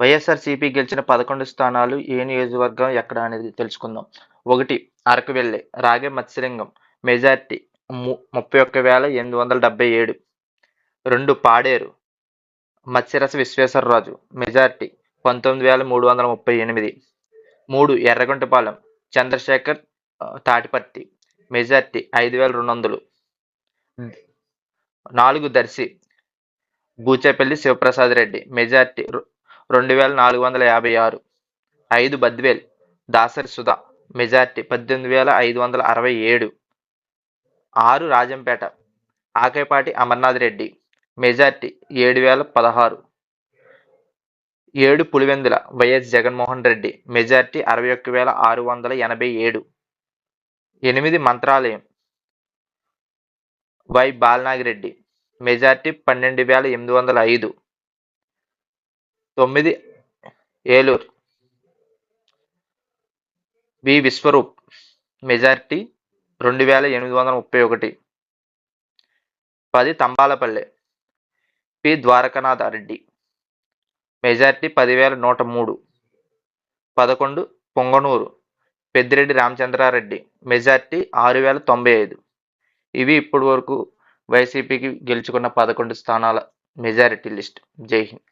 వైఎస్ఆర్సీపీ గెలిచిన పదకొండు స్థానాలు ఏ నియోజకవర్గం ఎక్కడ అనేది తెలుసుకుందాం. ఒకటి అరకువెల్లి రాగే మత్స్యలింగం మెజార్టీ ము- ముప్పై ఒక్క వేల ఎనిమిది వందల డెబ్బై ఏడు. రెండు పాడేరు మత్స్యరస విశ్వేశ్వరరాజు మెజార్టీ పంతొమ్మిది వేల మూడు వందల ముప్పై ఎనిమిది. మూడు ఎర్రగొంటపాలెం చంద్రశేఖర్ ఆ, తాటిపర్తి మెజార్టీ ఐదు వేల రెండు వందలు. నాలుగు దర్శి బూచేపల్లి శివప్రసాద్ రెడ్డి మెజార్టీ రు- రెండు వేల నాలుగు వందల యాభై ఆరు. ఐదు బద్వేల్ దాసరి సుధా మెజార్టీ పద్దెనిమిది వేల ఐదు వందల అరవై ఏడు. ఆరు రాజంపేట ఆకేపాటి అమర్నాథ్ రెడ్డి మెజార్టీ ఏడు వేల పదహారు. ఏడు పులివెందుల వైఎస్ జగన్మోహన్ రెడ్డి మెజార్టీ అరవై ఒక్క వేల ఆరు వందల ఎనభై ఏడు. ఎనిమిది మంత్రాలయం వై బాలనాగిరెడ్డి మెజార్టీ పన్నెండు వేల ఎనిమిది వందల ఐదు. తొమ్మిది ఏలూరు. బి. విశ్వరూప్ మెజార్టీ రెండు వేల ఎనిమిది వందల ముప్పై ఒకటి. పది తంబాలపల్లె. పి. ద్వారకనాథ రెడ్డి మెజార్టీ పదివేల నూట మూడు. పదకొండు పొంగనూరు పెద్దిరెడ్డి రామచంద్రారెడ్డి మెజార్టీ ఆరు వేల తొంభై ఐదు. ఇవి ఇప్పటి వరకు వైసీపీకి గెలుచుకున్న పదకొండు స్థానాల మెజారిటీ లిస్ట్. జై హింద్.